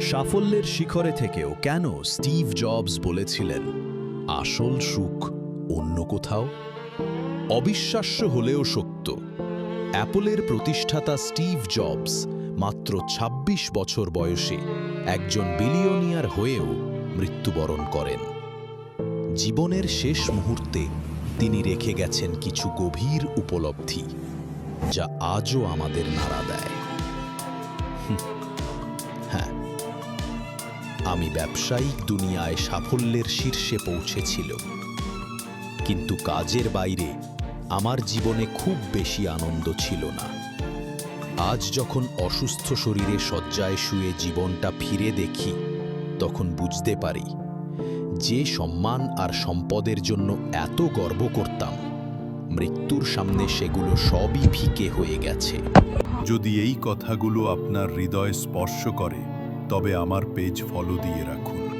সাফল্যের শিখরে থেকেও কেন স্টিভ জবস বলেছিলেন, আসল সুখ অন্য কোথাও অবিশ্বাস্য হলেও সত্য, অ্যাপলের প্রতিষ্ঠাতা স্টিভ জবস মাত্র ২৬ বছর বয়সে একজন বিলিয়নিয়ার হয়েও মৃত্যুবরণ করেন। জীবনের শেষ মুহূর্তে তিনি রেখে গেছেন কিছু গভীর উপলব্ধি, যা আজও আমাদের নাড়া দেয়। আমি ব্যবসায়িক দুনিয়ায় সাফল্যের শীর্ষে পৌঁছেছিল। কিন্তু কাজের বাইরে আমার জীবনে খুব বেশি আনন্দ ছিল না। আজ যখন অসুস্থ শরীরে শয্যায় শুয়ে জীবনটা ফিরে দেখি, তখন বুঝতে পারি, যে সম্মান আর সম্পদের জন্য এত গর্ব করতাম, মৃত্যুর সামনে সেগুলো সবই ফিকে হয়ে গেছে। যদি এই কথাগুলো আপনার হৃদয় স্পর্শ করে তবে আমার পেজ ফলো দিয়ে রাখুন।